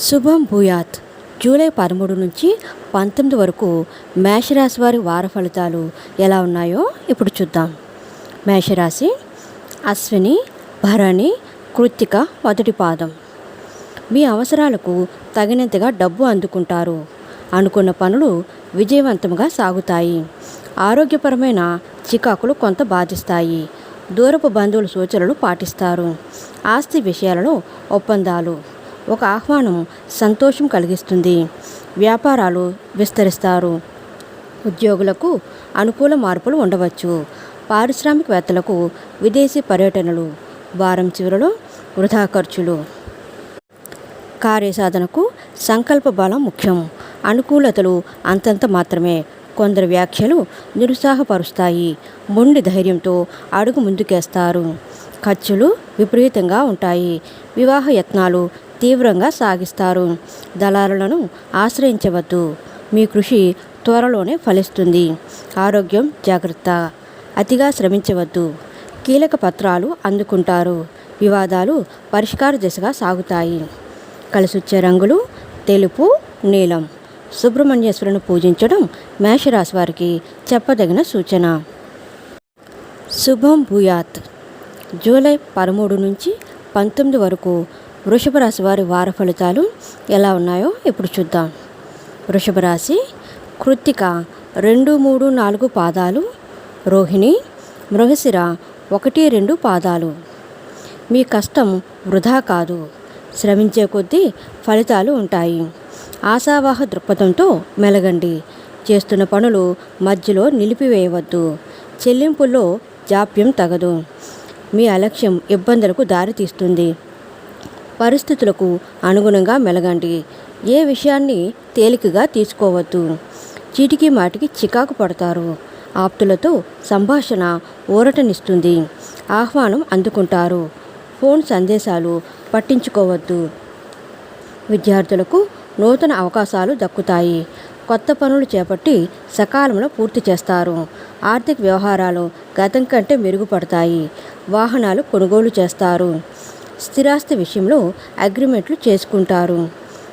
శుభం భూయాత్. జూలై పదమూడు నుంచి పంతొమ్మిది వరకు మేషరాశి వారి వార ఫలితాలు ఎలా ఉన్నాయో ఇప్పుడు చూద్దాం. మేషరాశి అశ్విని భరణి కృత్తిక మొదటి పాదం. మీ అవసరాలకు తగినంతగా డబ్బు అందుకుంటారు. అనుకున్న పనులు విజయవంతంగా సాగుతాయి. ఆరోగ్యపరమైన చికాకులు కొంత బాధిస్తాయి. దూరపు బంధువుల సూచనలు పాటిస్తారు. ఆస్తి విషయాలలో ఒప్పందాలు. ఒక ఆహ్వానం సంతోషం కలిగిస్తుంది. వ్యాపారాలు విస్తరిస్తారు. ఉద్యోగులకు అనుకూల మార్పులు ఉండవచ్చు. పారిశ్రామికవేత్తలకు విదేశీ పర్యటనలు వారం చివరలో వృధా ఖర్చులు. కార్యసాధనకు సంకల్ప బలం ముఖ్యం. అనుకూలతలు అంతంత మాత్రమే. కొందరు వ్యాఖ్యలు నిరుత్సాహపరుస్తాయి. మొండి ధైర్యంతో అడుగు ముందుకేస్తారు. ఖర్చులు విపరీతంగా ఉంటాయి. వివాహ యత్నాలు తీవ్రంగా సాగిస్తారు. దళారులను ఆశ్రయించవద్దు. మీ కృషి త్వరలోనే ఫలిస్తుంది. ఆరోగ్యం జాగ్రత్త. అతిగా శ్రమించవద్దు. కీలక పత్రాలు అందుకుంటారు. వివాదాలు పరిష్కార దిశగా సాగుతాయి. కలిసొచ్చే రంగులు తెలుపు నీలం. సుబ్రహ్మణ్యేశ్వరుని పూజించడం మేషరాశి వారికి చెప్పదగిన సూచన. శుభం భూయాత్. జూలై పదమూడు నుంచి పంతొమ్మిది వరకు వృషభ రాశి వారి వార ఫలితాలు ఎలా ఉన్నాయో ఇప్పుడు చూద్దాం. వృషభ రాశి కృత్తిక రెండు మూడు నాలుగు పాదాలు రోహిణి మృగశిర ఒకటి రెండు పాదాలు. మీ కష్టం వృధా కాదు. శ్రమించే కొద్దీ ఫలితాలు ఉంటాయి. ఆశావాహ దృక్పథంతో మెలగండి. చేస్తున్న పనులు మధ్యలో నిలిపివేయవద్దు. చెల్లింపుల్లో జాప్యం తగదు. మీ అలక్ష్యం ఇబ్బందులకు దారితీస్తుంది. పరిస్థితులకు అనుగుణంగా మెలగండి. ఏ విషయాన్ని తేలికగా తీసుకోవద్దు. చీటికి మాటికి చికాకు పడతారు. ఆప్తులతో సంభాషణ ఊరటనిస్తుంది. ఆహ్వానం అందుకుంటారు. ఫోన్ సందేశాలు పట్టించుకోవద్దు. విద్యార్థులకు నూతన అవకాశాలు దక్కుతాయి. కొత్త పనులు చేపట్టి సకాలంలో పూర్తి చేస్తారు. ఆర్థిక వ్యవహారాలు గతం కంటే మెరుగుపడతాయి. వాహనాలు కొనుగోలు చేస్తారు. స్థిరాస్తి విషయంలో అగ్రిమెంట్లు చేసుకుంటారు.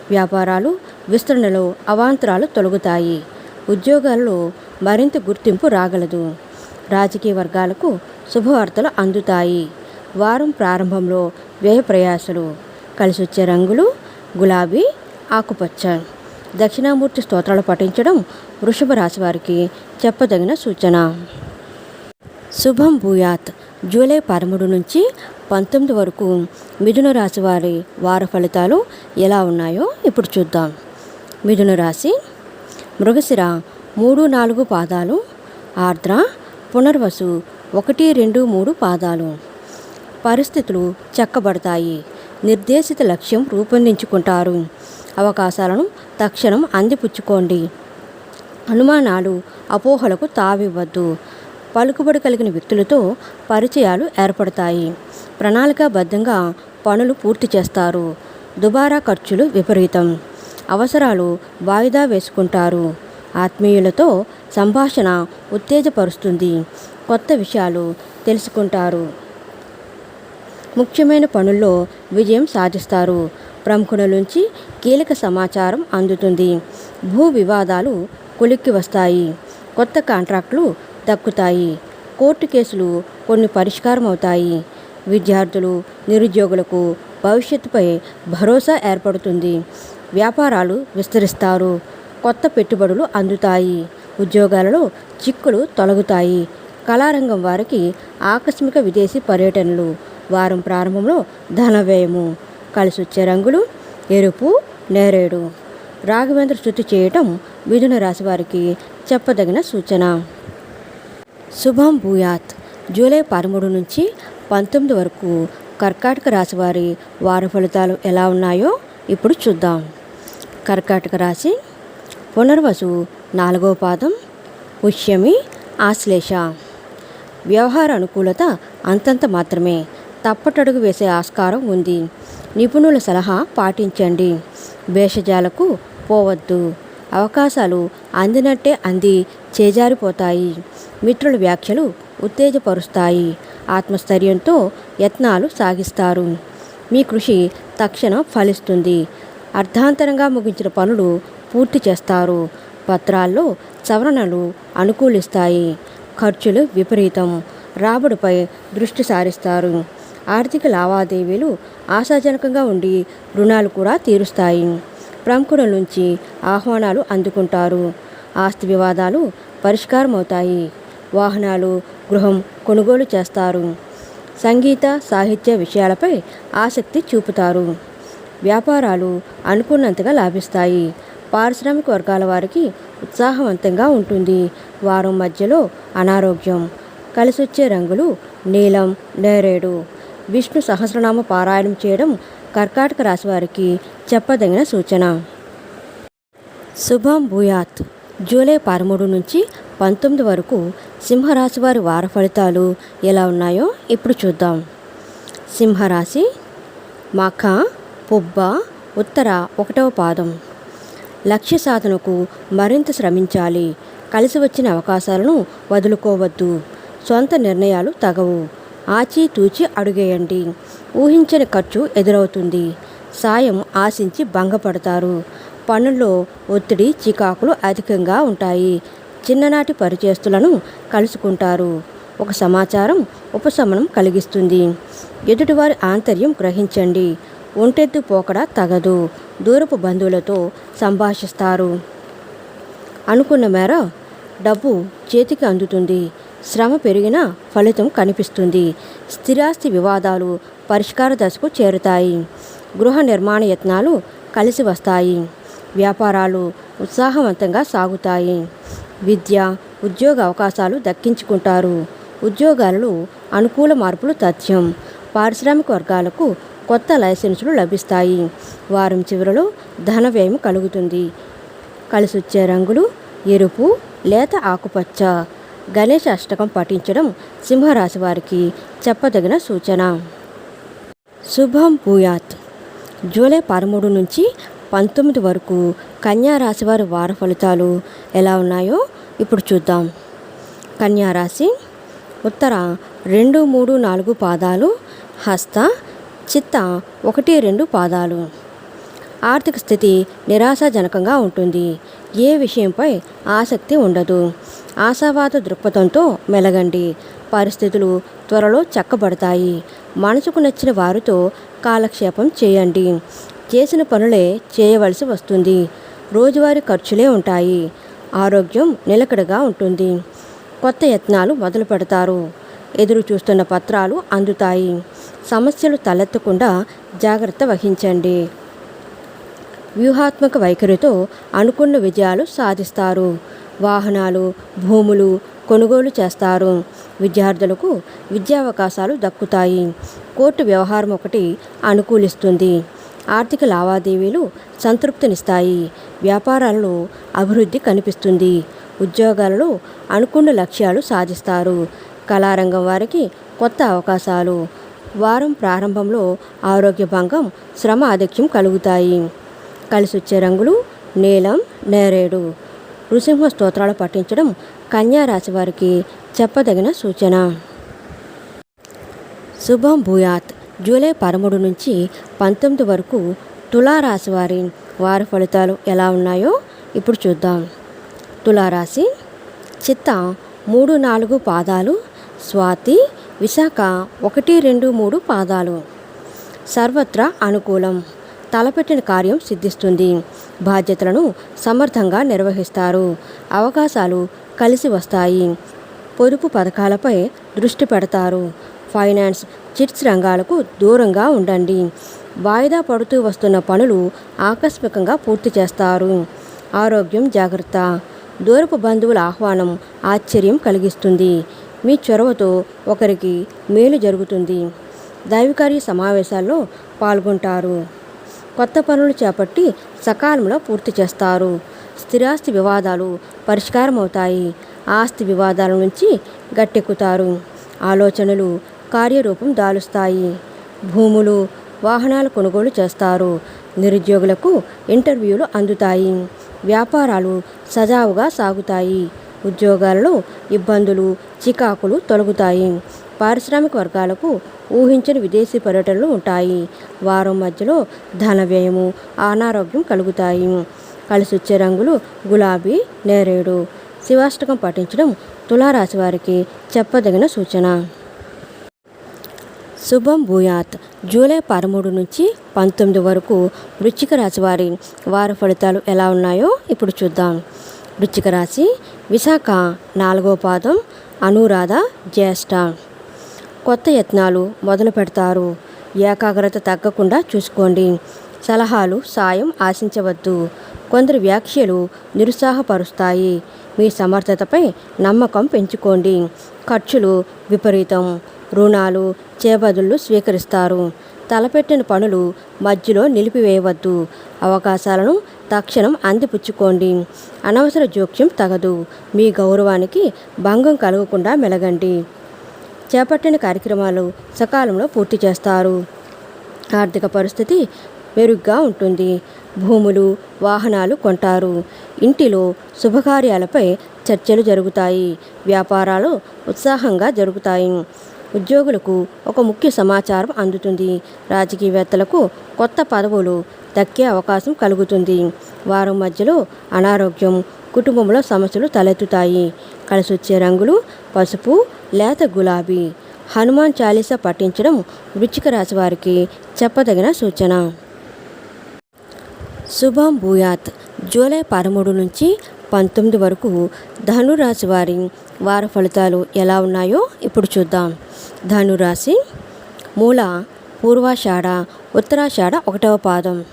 వ్యాపారాలు విస్తరణలో అవాంతరాలు తొలగుతాయి. ఉద్యోగాల్లో మరింత గుర్తింపు రాగలదు. రాజకీయ వర్గాలకు శుభవార్తలు అందుతాయి. వారం ప్రారంభంలో వ్యయ ప్రయాసలు. కలిసొచ్చే రంగులు గులాబీ ఆకుపచ్చ. దక్షిణామూర్తి స్తోత్రాలు పఠించడం వృషభ రాశి వారికి చెప్పదగిన సూచన. శుభం భూయాత్. జూలై పదమూడు నుంచి పంతొమ్మిది వరకు మిథున రాశి వారి వార ఫలితాలు ఎలా ఉన్నాయో ఇప్పుడు చూద్దాం. మిథున రాశి మృగశిర మూడు నాలుగు పాదాలు ఆర్ద్ర పునర్వసు ఒకటి రెండు మూడు పాదాలు. పరిస్థితులు చక్కబడతాయి. నిర్దేశిత లక్ష్యం రూపొందించుకుంటారు. అవకాశాలను తక్షణం అందిపుచ్చుకోండి. అనుమానాలు అపోహలకు తావివ్వద్దు. పలుకుబడి కలిగిన వ్యక్తులతో పరిచయాలు ఏర్పడతాయి. ప్రణాళికాబద్ధంగా పనులు పూర్తి చేస్తారు. దుబారా ఖర్చులు విపరీతం. అవసరాలు వాయిదా వేసుకుంటారు. ఆత్మీయులతో సంభాషణ ఉత్తేజపరుస్తుంది. కొత్త విషయాలు తెలుసుకుంటారు. ముఖ్యమైన పనుల్లో విజయం సాధిస్తారు. ప్రముఖుల నుంచి కీలక సమాచారం అందుతుంది. భూ వివాదాలు కొలిక్కి వస్తాయి. కొత్త కాంట్రాక్టులు దక్కుతాయి. కోర్టు కేసులు కొన్ని పరిష్కారం అవుతాయి విద్యార్థులు నిరుద్యోగులకు భవిష్యత్తుపై భరోసా ఏర్పడుతుంది. వ్యాపారాలు విస్తరిస్తారు. కొత్త పెట్టుబడులు అందుతాయి. ఉద్యోగాలలో చిక్కులు తొలగుతాయి. కళారంగం వారికి ఆకస్మిక విదేశీ పర్యటనలు. వారం ప్రారంభంలో ధన వ్యయము. కలిసొచ్చే రంగులు ఎరుపు నేరేడు. రాఘవేంద్ర శృతి చేయటం మిథున రాశి వారికి చెప్పదగిన సూచన. శుభం భూయాత్. జూలై పదమూడు నుంచి పంతొమ్మిది వరకు కర్కాటక రాశి వారి వార ఫలితాలు ఎలా ఉన్నాయో ఇప్పుడు చూద్దాం. కర్కాటక రాశి పునర్వసు నాలుగో పాదం పుష్యమి ఆశ్లేష. వ్యవహార అనుకూలత అంతంత మాత్రమే. తప్పటడుగు వేసే ఆస్కారం ఉంది. నిపుణుల సలహా పాటించండి. భేషజాలకు పోవద్దు. అవకాశాలు అందినట్టే అంది చేజారిపోతాయి. మిత్రుల వ్యాఖ్యలు ఉత్తేజపరుస్తాయి. ఆత్మస్థైర్యంతో యత్నాలు సాగిస్తారు. మీ కృషి తక్షణం ఫలిస్తుంది. అర్ధాంతరంగా ముగించిన పనులు పూర్తి చేస్తారు. పత్రాల్లో సవరణలు అనుకూలిస్తాయి. ఖర్చులు విపరీతం. రాబడిపై దృష్టి సారిస్తారు. ఆర్థిక లావాదేవీలు ఆశాజనకంగా ఉండి రుణాలు కూడా తీరుస్తాయి. ప్రముఖుల నుంచి ఆహ్వానాలు అందుకుంటారు. ఆస్తి వివాదాలు పరిష్కారమవుతాయి. వాహనాలు గృహం కొనుగోలు చేస్తారు. సంగీత సాహిత్య విషయాలపై ఆసక్తి చూపుతారు. వ్యాపారాలు అనుకున్నంతగా లాభిస్తాయి. పారిశ్రామిక వర్గాల వారికి ఉత్సాహవంతంగా ఉంటుంది. వారం మధ్యలో అనారోగ్యం. కలిసొచ్చే రంగులు నీలం నేరేడు. విష్ణు సహస్రనామ పారాయణం చేయడం కర్కాటక రాశి వారికి చెప్పదగిన సూచన. శుభం భూయాత్. జూలై పదమూడు నుంచి పంతొమ్మిది వరకు సింహరాశి వారి వార ఫలితాలు ఎలా ఉన్నాయో ఇప్పుడు చూద్దాం. సింహరాశి మఖ పుబ్బ ఉత్తర ఒకటవ పాదం. లక్ష్య సాధనకు మరింత శ్రమించాలి. కలిసి వచ్చిన అవకాశాలను వదులుకోవద్దు. సొంత నిర్ణయాలు తగవు. ఆచితూచి అడుగేయండి. ఊహించని ఖర్చు ఎదురవుతుంది. సాయం ఆశించి భంగపడతారు. పనుల్లో ఒత్తిడి చికాకులు అధికంగా ఉంటాయి. చిన్ననాటి పరిచయస్తులను కలుసుకుంటారు. ఒక సమాచారం ఉపశమనం కలిగిస్తుంది. ఎదుటివారి ఆంతర్యం గ్రహించండి. ఒంటెత్తు పోకడ తగదు. దూరపు బంధువులతో సంభాషిస్తారు. అనుకున్న మేర డబ్బు చేతికి అందుతుంది. శ్రమ పెరిగినా ఫలితం కనిపిస్తుంది. స్థిరాస్తి వివాదాలు పరిష్కార దశకు చేరుతాయి. గృహ నిర్మాణ యత్నాలు కలిసి వస్తాయి. వ్యాపారాలు ఉత్సాహవంతంగా సాగుతాయి. విద్య ఉద్యోగ అవకాశాలు దక్కించుకుంటారు. ఉద్యోగాలలో అనుకూల మార్పులు తథ్యం. పారిశ్రామిక వర్గాలకు కొత్త లైసెన్సులు లభిస్తాయి. వారం చివరిలో ధన వ్యయం కలుగుతుంది. కలిసొచ్చే రంగులు ఎరుపు లేత ఆకుపచ్చ. గణేష అష్టకం పఠించడం సింహరాశి వారికి చెప్పదగిన సూచన. శుభం భూయాత్. జూలై పదమూడు నుంచి పంతొమ్మిది వరకు కన్యా రాశి వారి వార ఫలితాలు ఎలా ఉన్నాయో ఇప్పుడు చూద్దాం. కన్యా రాశి ఉత్తర రెండు మూడు నాలుగు పాదాలు హస్త చిత్త ఒకటి రెండు పాదాలు. ఆర్థిక స్థితి నిరాశాజనకంగా ఉంటుంది. ఏ విషయంపై ఆసక్తి ఉండదు. ఆశావాద దృక్పథంతో మెలగండి. పరిస్థితులు త్వరలో చక్కబడతాయి. మనసుకు నచ్చిన వారితో కాలక్షేపం చేయండి. చేసిన పనులే చేయవలసి వస్తుంది. రోజువారీ ఖర్చులే ఉంటాయి. ఆరోగ్యం నిలకడగా ఉంటుంది. కొత్త యత్నాలు మొదలు పెడతారు. ఎదురు చూస్తున్న పత్రాలు అందుతాయి. సమస్యలు తలెత్తకుండా జాగ్రత్త వహించండి. వ్యూహాత్మక వైఖరితో అనుకున్న విజయాలు సాధిస్తారు. వాహనాలు భూములు కొనుగోలు చేస్తారు. విద్యార్థులకు విద్యావకాశాలు దక్కుతాయి. కోర్టు వ్యవహారం ఒకటి అనుకూలిస్తుంది. ఆర్థిక లావాదేవీలు సంతృప్తినిస్తాయి. వ్యాపారాలలో అభివృద్ధి కనిపిస్తుంది. ఉద్యోగాలలో అనుకున్న లక్ష్యాలు సాధిస్తారు. కళారంగం వారికి కొత్త అవకాశాలు. వారం ప్రారంభంలో ఆరోగ్య భంగం శ్రమ ఆధిక్యం కలుగుతాయి. కలిసొచ్చే రంగులు నీలం నేరేడు. నృసింహ స్తోత్రాలు పఠించడం కన్యా రాశి వారికి చెప్పదగిన సూచన. శుభం భూయాత్. జూలై పదమూడు నుంచి పంతొమ్మిది వరకు తులారాశి వారి వారి ఫలితాలు ఎలా ఉన్నాయో ఇప్పుడు చూద్దాం. తులారాశి చిత్త మూడు నాలుగు పాదాలు స్వాతి విశాఖ ఒకటి రెండు మూడు పాదాలు. సర్వత్రా అనుకూలం తలపెట్టిన కార్యం సిద్ధిస్తుంది. బాధ్యతలను సమర్థంగా నిర్వహిస్తారు. అవకాశాలు కలిసి వస్తాయి. పొదుపు పథకాలపై దృష్టి పెడతారు. ఫైనాన్స్ చిట్స్ రంగాలకు దూరంగా ఉండండి. వాయిదా పడుతూ వస్తున్న పనులు ఆకస్మికంగా పూర్తి చేస్తారు. ఆరోగ్యం జాగ్రత్త. దూరపు బంధువుల ఆహ్వానం ఆశ్చర్యం కలిగిస్తుంది. మీ చొరవతో ఒకరికి మేలు జరుగుతుంది. దైవికార్య సమావేశాల్లో పాల్గొంటారు. కొత్త పనులు చేపట్టి సకాలంలో పూర్తి చేస్తారు. స్థిరాస్తి వివాదాలు పరిష్కారం అవుతాయి ఆస్తి వివాదాల నుంచి గట్టెక్కుతారు. ఆలోచనలు కార్యరూపం దాలుస్తాయి. భూములు వాహనాలు కొనుగోలు చేస్తారు. నిరుద్యోగులకు ఇంటర్వ్యూలు అందుతాయి. వ్యాపారాలు సజావుగా సాగుతాయి. ఉద్యోగాలలో ఇబ్బందులు చికాకులు తొలగుతాయి. పారిశ్రామిక వర్గాలకు ఊహించని విదేశీ పర్యటనలు ఉంటాయి. వారం మధ్యలో ధన వ్యయము అనారోగ్యం కలుగుతాయి. కలిసొచ్చే రంగులు గులాబీ నేరేడు శివాష్టకం పఠించడం తులారాశి వారికి చెప్పదగిన సూచన. శుభం భూయాత్. జూలై పదమూడు నుంచి పంతొమ్మిది వరకు వృచ్చిక రాశి వారి వార ఫలితాలు ఎలా ఉన్నాయో ఇప్పుడు చూద్దాం. వృచ్చిక రాశి విశాఖ నాలుగో పాదం అనురాధ జ్యేష్ఠ. కొత్త యత్నాలు మొదలు పెడతారు. ఏకాగ్రత తగ్గకుండా చూసుకోండి. సలహాలు సాయం ఆశించవద్దు. కొందరు వ్యాఖ్యలు నిరుత్సాహపరుస్తాయి. మీ సమర్థతపై నమ్మకం పెంచుకోండి. ఖర్చులు విపరీతం. రుణాలు చేబదులు స్వీకరిస్తారు. తలపెట్టిన పనులు మధ్యలో నిలిపివేయవద్దు. అవకాశాలను తక్షణం అందిపుచ్చుకోండి. అనవసర జోక్యం తగదు. మీ గౌరవానికి భంగం కలగకుండా మెలగండి. చేపట్టిన కార్యక్రమాలు సకాలంలో పూర్తి చేస్తారు. ఆర్థిక పరిస్థితి మెరుగ్గా ఉంటుంది. భూములు వాహనాలు కొంటారు. ఇంటిలో శుభకార్యాలపై చర్చలు జరుగుతాయి. వ్యాపారాలు ఉత్సాహంగా జరుగుతాయి. ఉద్యోగులకు ఒక ముఖ్య సమాచారం అందుతుంది. రాజకీయవేత్తలకు కొత్త పదవులు దక్కే అవకాశం కలుగుతుంది. వారం మధ్యలో అనారోగ్యం కుటుంబంలో సమస్యలు తలెత్తుతాయి. కలిసొచ్చే రంగులు పసుపు లేత గులాబీ. హనుమాన్ చాలీసా పఠించడం వృచ్చిక రాశి వారికి చెప్పదగిన సూచన. శుభం భూయాత్. జూలై పదమూడు నుంచి పంతొమ్మిది వరకు ధనురాశి వారి వార ఫలితాలు ఎలా ఉన్నాయో ఇప్పుడు చూద్దాం. ధనురాశి మూల పూర్వాషాఢ ఉత్తరాషాఢ ఒకటవ పాదం.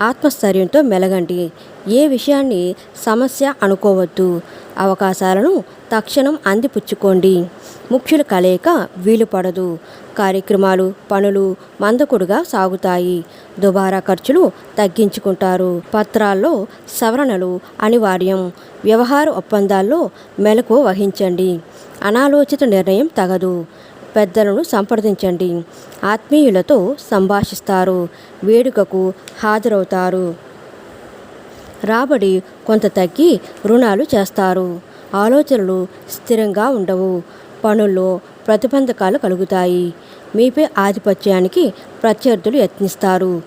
ఆత్మస్థైర్యంతో మెలగండి. ఏ విషయాన్ని సమస్య అనుకోవద్దు. అవకాశాలను తక్షణం అందిపుచ్చుకోండి. ముఖ్యుల కలయిక వీలు పడదు. కార్యక్రమాలు పనులు మందకుడుగా సాగుతాయి. దుబారా ఖర్చులు తగ్గించుకుంటారు. పత్రాల్లో సవరణలు అనివార్యం. వ్యవహార ఒప్పందాల్లో మెలకు వహించండి. అనాలోచిత నిర్ణయం తగదు. పెద్దలను సంప్రదించండి. ఆత్మీయులతో సంభాషిస్తారు. వేడుకకు హాజరవుతారు. రాబడి కొంత తగ్గి రుణాలు చేస్తారు. ఆలోచనలు స్థిరంగా ఉండవు. పనుల్లో ప్రతిబంధకాలు కలుగుతాయి. మీపై ఆధిపత్యానికి ప్రత్యర్థులు యత్నిస్తారు.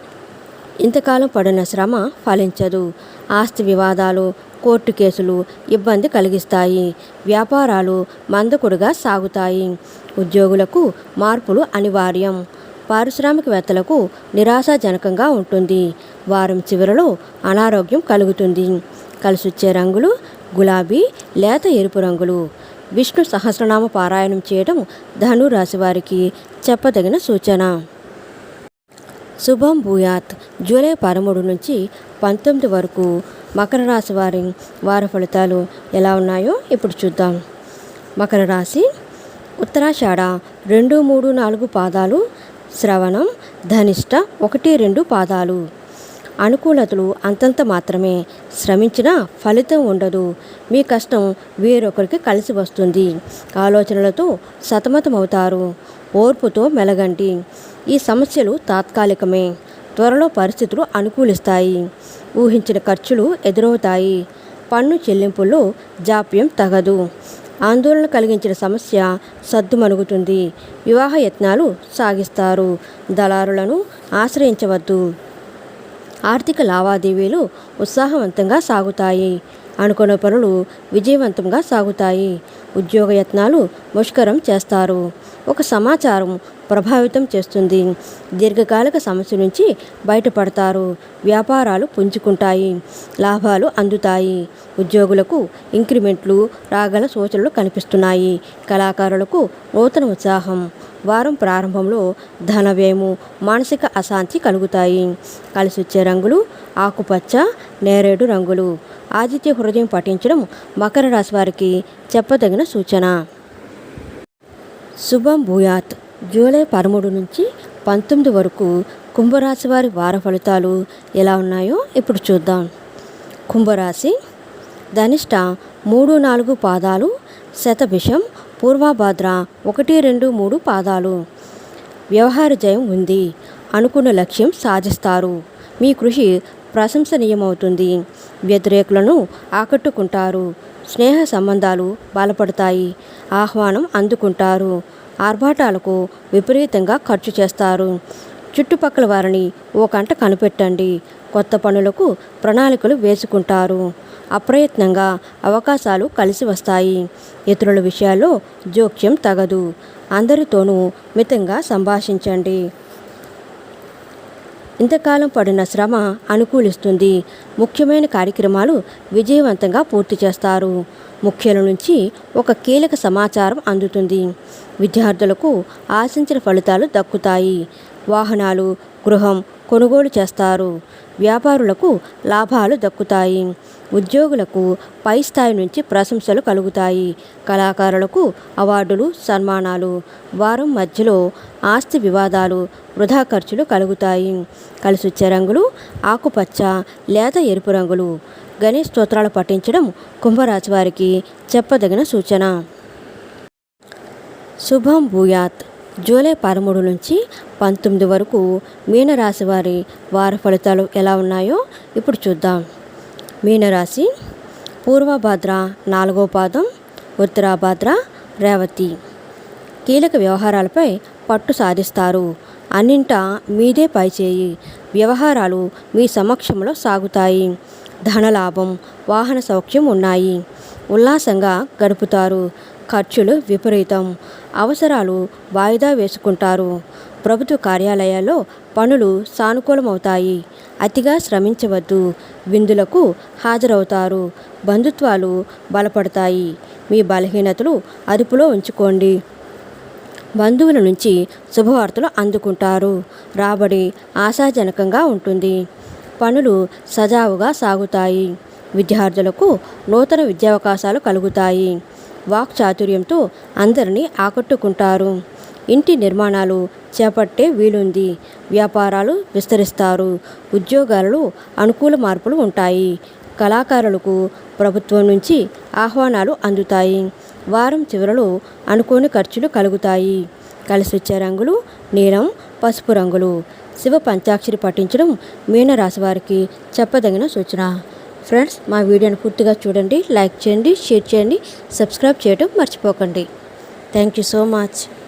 ఇంతకాలం పడిన శ్రమ ఫలించదు. ఆస్తి వివాదాలు కోర్టు కేసులు ఇబ్బంది కలిగిస్తాయి. వ్యాపారాలు మందకుడుగా సాగుతాయి. ఉద్యోగులకు మార్పులు అనివార్యం. పారిశ్రామికవేత్తలకు నిరాశాజనకంగా ఉంటుంది. వారం చివరిలో అనారోగ్యం కలుగుతుంది. కలిసొచ్చే రంగులు గులాబీ లేత ఎరుపు రంగులు. విష్ణు సహస్రనామ పారాయణం చేయడం ధనురాశి వారికి చెప్పదగిన సూచన. శుభం భూయాత్. జూలై పదమూడు నుంచి పంతొమ్మిది వరకు మకర రాశి వారి వార ఫలితాలు ఎలా ఉన్నాయో ఇప్పుడు చూద్దాం. మకర రాశి ఉత్తరాషాఢ రెండు మూడు నాలుగు పాదాలు శ్రవణం ధనిష్ట ఒకటి రెండు పాదాలు. అనుకూలతలు అంతంత మాత్రమే. శ్రమించినా ఫలితం ఉండదు. మీ కష్టం వేరొకరికి కలిసి వస్తుంది. ఆలోచనలతో సతమతమవుతారు. ఓర్పుతో మెలగండి. ఈ సమస్యలు తాత్కాలికమే. త్వరలో పరిస్థితులు అనుకూలిస్తాయి. ఊహించిన ఖర్చులు ఎదురవుతాయి. పన్ను చెల్లింపుల్లో జాప్యం తగదు. ఆందోళన కలిగించిన సమస్య సద్దుమణుగుతుంది. వివాహ యత్నాలు సాగిస్తారు. దళారులను ఆశ్రయించవద్దు. ఆర్థిక లావాదేవీలు ఉత్సాహవంతంగా సాగుతాయి. అనుకున్న పనులు విజయవంతంగా సాగుతాయి. ఉద్యోగ యత్నాలు ముష్కరం చేస్తారు. ఒక సమాచారం ప్రభావితం చేస్తుంది. దీర్ఘకాలిక సమస్య నుంచి బయటపడతారు. వ్యాపారాలు పుంజుకుంటాయి. లాభాలు అందుతాయి. ఉద్యోగులకు ఇంక్రిమెంట్లు రాగల సూచనలు కనిపిస్తున్నాయి. కళాకారులకు నూతన ఉత్సాహం. వారం ప్రారంభంలో ధన వ్యయము మానసిక అశాంతి కలుగుతాయి. కలిసి వచ్చే రంగులు ఆకుపచ్చ నేరేడు రంగులు. ఆదిత్య హృదయం పఠించడం మకర రాశి వారికి చెప్పదగిన సూచన. శుభం భూయాత్. జూలై పదమూడు నుంచి పంతొమ్మిది వరకు కుంభరాశి వారి వార ఫలితాలు ఎలా ఉన్నాయో ఇప్పుడు చూద్దాం. కుంభరాశి ధనిష్ట మూడు నాలుగు పాదాలు శతభిషం పూర్వభాద్ర ఒకటి రెండు మూడు పాదాలు. వ్యవహార జయం ఉంది. అనుకున్న లక్ష్యం సాధిస్తారు. మీ కృషి ప్రశంసనీయమవుతుంది. వ్యతిరేకులను ఆకట్టుకుంటారు. స్నేహ సంబంధాలు బలపడతాయి. ఆహ్వానం అందుకుంటారు. ఆర్భాటాలకు విపరీతంగా ఖర్చు చేస్తారు. చుట్టుపక్కల వారిని ఓ కంట కనిపెట్టండి. కొత్త పనులకు ప్రణాళికలు వేసుకుంటారు. అప్రయత్నంగా అవకాశాలు కలిసి వస్తాయి. ఇతరుల విషయాల్లో జోక్యం తగదు. అందరితోనూ మితంగా సంభాషించండి. ఇంతకాలం పడిన శ్రమ అనుకూలిస్తుంది. ముఖ్యమైన కార్యక్రమాలు విజయవంతంగా పూర్తి చేస్తారు. ముఖ్యుల నుంచి ఒక కీలక సమాచారం అందుతుంది. విద్యార్థులకు ఆశించిన ఫలితాలు దక్కుతాయి. వాహనాలు గృహం కొనుగోలు చేస్తారు. వ్యాపారులకు లాభాలు దక్కుతాయి. ఉద్యోగులకు పై స్థాయి నుంచి ప్రశంసలు కలుగుతాయి. కళాకారులకు అవార్డులు సన్మానాలు వారం మధ్యలో ఆస్తి వివాదాలు వృధా ఖర్చులు కలుగుతాయి. కలిసొచ్చే రంగులు ఆకుపచ్చ లేత ఎరుపు రంగులు. గణేష్ స్తోత్రాలు పఠించడం కుంభరాశి వారికి చెప్పదగిన సూచన. శుభం భూయాత్. జూలై పదమూడు నుంచి పంతొమ్మిది వరకు మీనరాశి వారి వార ఫలితాలు ఎలా ఉన్నాయో ఇప్పుడు చూద్దాం. మీనరాశి పూర్వభాద్ర నాలుగో పాదం ఉత్తరాభాద్ర రేవతి. కీలక వ్యవహారాలపై పట్టు సాధిస్తారు. అన్నింట మీదే పైచేయి వ్యవహారాలు మీ సమక్షంలో సాగుతాయి. ధనలాభం వాహన సౌఖ్యం ఉన్నాయి. ఉల్లాసంగా గడుపుతారు. ఖర్చులు విపరీతం. అవసరాలు వాయిదా వేసుకుంటారు. ప్రభుత్వ కార్యాలయాల్లో పనులు సానుకూలమవుతాయి. అతిగా శ్రమించవద్దు. విందులకు హాజరవుతారు. బంధుత్వాలు బలపడతాయి. మీ బలహీనతలు అదుపులో ఉంచుకోండి. బంధువుల నుంచి శుభవార్తలు అందుకుంటారు. రాబడి ఆశాజనకంగా ఉంటుంది. పనులు సజావుగా సాగుతాయి. విద్యార్థులకు నూతన విద్యావకాశాలు కలుగుతాయి. వాక్ చాతుర్యంతో అందరినీ ఆకట్టుకుంటారు. ఇంటి నిర్మాణాలు చేపట్టే వీలుంది. వ్యాపారాలు విస్తరిస్తారు. ఉద్యోగాలలో అనుకూల మార్పులు ఉంటాయి. కళాకారులకు ప్రభుత్వం నుంచి ఆహ్వానాలు అందుతాయి. వారం చివరలో అనుకోని ఖర్చులు కలుగుతాయి. కలిసి వచ్చే రంగులు నీలం పసుపు రంగులు. శివ పంచాక్షరి పఠించడం మీనరాశి వారికి చెప్పదగిన సూచన. ఫ్రెండ్స్ మా వీడియోని పూర్తిగా చూడండి లైక్ చేయండి షేర్ చేయండి సబ్స్క్రైబ్ చేయడం మర్చిపోకండి. Thank you so much.